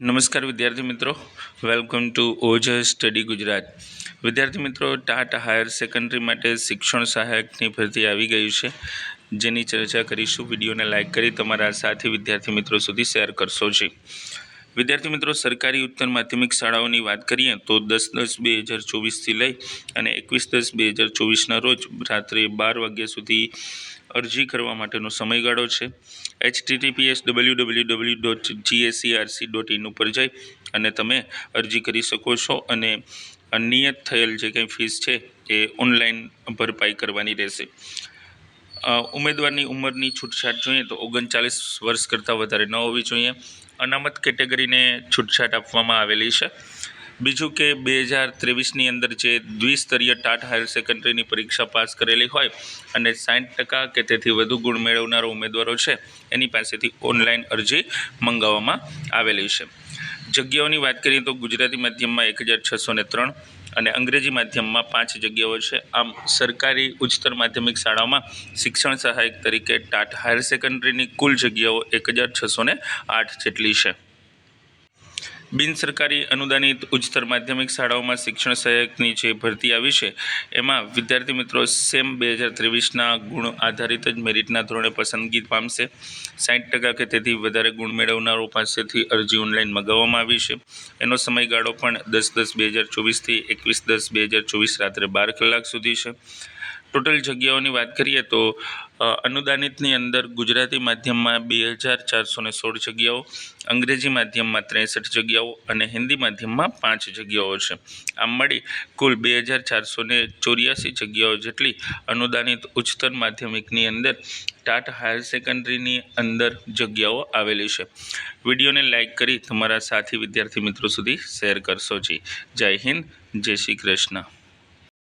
નમસ્કાર વિદ્યાર્થી મિત્રો. વેલકમ ટુ ઓજ સ્ટડી ગુજરાત વિદ્યાર્થી મિત્રો ટાટ હાયર સેકન્ડરી માટે શિક્ષણ સહાયકની ભરતી આવી ગઈ છે. જેની ચર્ચા કરીશું. વિડીયોને લાઇક કરી તમારા સાથી વિદ્યાર્થી મિત્રો સુધી શેર કરશો જી. વિદ્યાર્થી મિત્રો, સરકારી ઉત્તર માધ્યમિક શાળાઓની વાત કરીએ તો દસ દસ બે હજાર ચોવીસથી લઈ અને એકવીસ દસ બે હજાર ચોવીસના રોજ રાત્રે બાર વાગ્યા સુધી અરજી કરવા માટેનો સમયગાળો છે. HTTPS W W W dot GSCRC dot in ઉપર જઈ અને તમે અરજી કરી શકો છો અને નિયત થયેલ જે કંઈ ફીસ છે એ ઓનલાઈન ભરપાઈ કરવાની રહેશે. ઉમેદવારની ઉંમરની છૂટછાટ જોઈએ તો ઓગણચાલીસ વર્ષ કરતાં વધારે ન હોવી જોઈએ. અનામત કેટેગરીને છૂટછાટ આપવામાં આવેલી છે. બીજું કે બે હજાર ત્રેવીસની અંદર જે દ્વિસ્તરીય ટાટ હાયર સેકન્ડરીની પરીક્ષા પાસ કરેલી હોય અને સાઠ ટકા કે તેથી વધુ ગુણ મેળવનારા ઉમેદવારો છે, એની પાસેથી ઓનલાઈન અરજી મંગાવવામાં આવેલી છે. જગ્યાઓની વાત કરીએ તો ગુજરાતી માધ્યમમાં એક હજાર છસો ત્રણ અને અંગ્રેજી માધ્યમમાં પાંચ જગ્યાઓ છે. આમ સરકારી ઉચ્ચતર માધ્યમિક શાળાઓમાં શિક્ષણ સહાયક તરીકે ટાટ હાયર સેકન્ડરીની કુલ જગ્યાઓ એક હજાર છસો આઠ જેટલી છે. બિન સરકારી અનુદાનિત ઉચ્ચતર માધ્યમિક શાળાઓમાં શિક્ષણ સહાયકની જે ભરતી આવી છે, એમાં વિદ્યાર્થી મિત્રો સેમ બે હજાર ત્રેવીસના ગુણ આધારિત જ મેરિટના ધોરણે પસંદગી પામશે. સાઠ ટકા કે તેથી વધારે ગુણ મેળવનારો પાસેથી અરજી ઓનલાઈન મગાવવામાં આવી છે. એનો સમયગાળો પણ દસ દસ બે હજાર ચોવીસથી એકવીસ દસ બે હજાર ચોવીસ રાત્રે બાર કલાક સુધી છે. ટોટલ જગ્યાઓની વાત કરીએ તો અનુદાનિતની અંદર ગુજરાતી માધ્યમમાં બે હજાર ચારસો ને સોળ જગ્યાઓ, અંગ્રેજી માધ્યમમાં ત્રેસઠ જગ્યાઓ અને હિન્દી માધ્યમમાં પાંચ જગ્યાઓ છે. આમ મળી, કુલ બે હજાર ચારસો ને ચોર્યાસી જગ્યાઓ જેટલી અનુદાનિત ઉચ્ચતર માધ્યમિકની અંદર ટાટ હાયર સેકન્ડરીની અંદર જગ્યાઓ આવેલી છે. વિડીયોને લાઇક કરી તમારા સાથી વિદ્યાર્થી મિત્રો સુધી શેર કરશો જી. જય હિન્દ, જય શ્રી કૃષ્ણ.